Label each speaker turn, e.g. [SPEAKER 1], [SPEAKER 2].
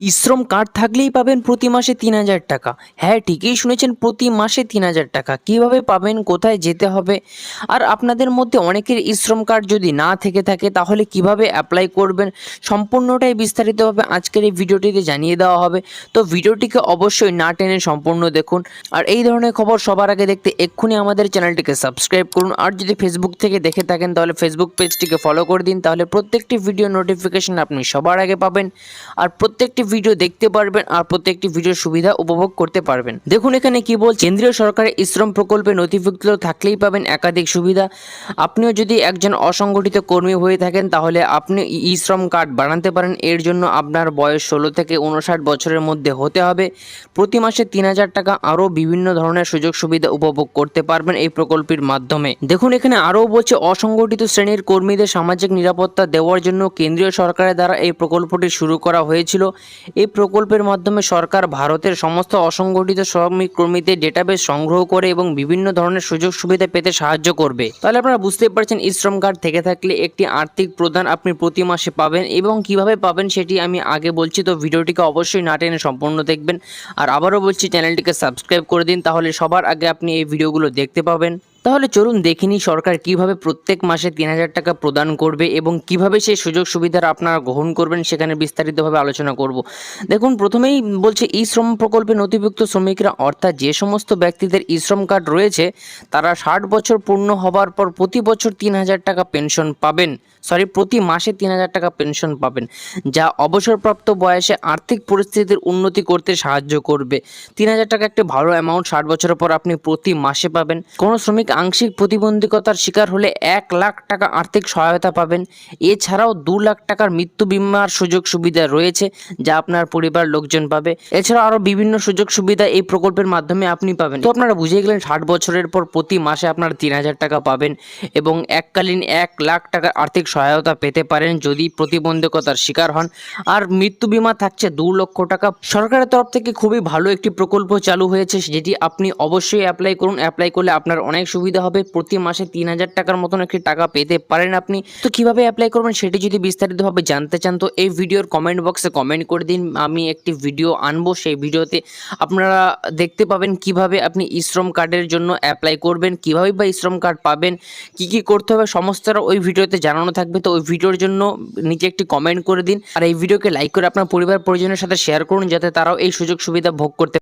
[SPEAKER 1] E-Shram card থাকলেই পাবেন প্রতি মাসে তিন হাজার টাকা। হ্যাঁ ঠিকই শুনেছেন, প্রতি মাসে তিন হাজার টাকা। কীভাবে পাবেন, কোথায় যেতে হবে? আর আপনাদের মধ্যে অনেকের ইশ্রম কার্ড যদি না থেকে থাকে, তাহলে কীভাবে অ্যাপ্লাই করবেন? সম্পূর্ণটাই বিস্তারিতভাবে আজকের এই ভিডিওটিতে জানিয়ে দেওয়া হবে। তো ভিডিওটিকে অবশ্যই না টেনে সম্পূর্ণ দেখুন। আর এই ধরনের খবর সবার আগে দেখতে এক্ষুনি আমাদের চ্যানেলটিকে সাবস্ক্রাইব করুন। আর যদি ফেসবুক থেকে দেখে থাকেন, তাহলে ফেসবুক পেজটিকে ফলো করে দিন। তাহলে প্রত্যেকটি ভিডিও নোটিফিকেশন আপনি সবার আগে পাবেন। আর প্রত্যেকটি ভিডিও দেখতে পারবেন আর প্রত্যেকটি ভিডিওর সুবিধা উপভোগ করতে পারবেন। দেখুন এখানে কি বল কেন্দ্রীয় সরকারের ইশ্রম প্রকল্পে নথিভুক্ত থাকলেই পাবেন একাধিক সুবিধা। আপনিও যদি একজন অসংগঠিত কর্মী হয়ে থাকেন, তাহলে আপনি ই শ্রম কার্ড বানাতে পারেন। এর জন্য আপনার বয়স ষোলো থেকে উনষাট বছরের মধ্যে হতে হবে। প্রতি মাসে তিন হাজার টাকা আরও বিভিন্ন ধরনের সুযোগ সুবিধা উপভোগ করতে পারবেন এই প্রকল্পের মাধ্যমে। দেখুন এখানে আরও বলছে, অসংগঠিত শ্রেণির কর্মীদের সামাজিক নিরাপত্তা দেওয়ার জন্য কেন্দ্রীয় সরকারের দ্বারা এই প্রকল্পটি শুরু করা হয়েছিল। এই প্রকল্পের মাধ্যমে সরকার ভারতের সমস্ত অসংগঠিত শ্রমিক কর্মীদের ডেটাবেস সংগ্রহ করে এবং বিভিন্ন ধরনের সুযোগ সুবিধা পেতে সাহায্য করবে। তাহলে আপনারা বুঝতে পারছেন, ই শ্রম কার্ড থেকে থাকলে একটি আর্থিক প্রদান আপনি প্রতি মাসে পাবেন এবং কীভাবে পাবেন সেটি আমি আগে বলছি, তো ভিডিওটিকে অবশ্যই না টেনে সম্পূর্ণ দেখবেন। আর আবারও বলছি, চ্যানেলটিকে সাবস্ক্রাইব করে দিন, তাহলে সবার আগে আপনি এই ভিডিওগুলো দেখতে পাবেন। তাহলে চলুন দেখিনি সরকার কীভাবে প্রত্যেক মাসে তিন হাজার টাকা প্রদান করবে এবং কীভাবে সেই সুযোগ সুবিধার আপনারা গ্রহণ করবেন, সেখানে বিস্তারিতভাবে আলোচনা করব। দেখুন, প্রথমেই বলছে, ই শ্রম প্রকল্পে নথিভুক্ত শ্রমিকরা, অর্থাৎ যে সমস্ত ব্যক্তিদের ই শ্রম কার্ড রয়েছে, তারা ষাট বছর পূর্ণ হবার পর প্রতি বছর তিন হাজার টাকা পেনশন পাবেন। সরি, প্রতি মাসে তিন হাজার টাকা পেনশন পাবেন, যা অবসরপ্রাপ্ত বয়সে আর্থিক পরিস্থিতির উন্নতি করতে সাহায্য করবে। তিন হাজার টাকা একটি ভালো অ্যামাউন্ট ষাট বছরের পর আপনি প্রতি মাসে পাবেন। কোনো শ্রমিক আংশিক প্রতিবন্ধকতার শিকার হলে এক লাখ টাকা আর্থিক সহায়তা পাবেন। এছাড়াও দু লাখ টাকার মৃত্যু বিমার সুযোগ সুবিধা রয়েছে যা আপনার পরিবার লোকজন পাবে। এছাড়াও আরও বিভিন্ন সুযোগ সুবিধা এই প্রকল্পের মাধ্যমে আপনি পাবেন। তো আপনারা বুঝে গেলেন, ষাট বছরের পর প্রতি মাসে আপনারা তিন হাজার টাকা পাবেন এবং এককালীন এক লাখ টাকার আর্থিক সহায়তা পেতে পারেন যদি প্রতিবন্ধকতার শিকার হন। আর মৃত্যু বিমা থাকছে দু লক্ষ টাকা। সরকারের তরফ থেকে খুবই ভালো একটি প্রকল্প চালু হয়েছে যেটি আপনি অবশ্যই অ্যাপ্লাই করুন। অ্যাপ্লাই করলে আপনার অনেক সুবিধা হবে, প্রতি মাসে তিন হাজার টাকার মতন একটি টাকা পেতে পারেন আপনি। তো কীভাবে অ্যাপ্লাই করবেন সেটি যদি বিস্তারিতভাবে জানতে চান, তো এই ভিডিওর কমেন্ট বক্সে কমেন্ট করে দিন। আমি একটি ভিডিও আনব, সেই ভিডিওতে আপনারা দেখতে পাবেন কীভাবে আপনি ইশ্রম কার্ডের জন্য অ্যাপ্লাই করবেন, কীভাবে বা ইশ্রম কার্ড পাবেন, কি কি করতে হবে, সমস্তটা ওই ভিডিওতে জানানো থাকবে। তো ওই ভিডিওর জন্য নিচে একটি কমেন্ট করে দিন। আর এই ভিডিওকে লাইক করে আপনার পরিবার পরিজনের সাথে শেয়ার করুন, যাতে তারাও এই সুযোগ সুবিধা ভোগ করতে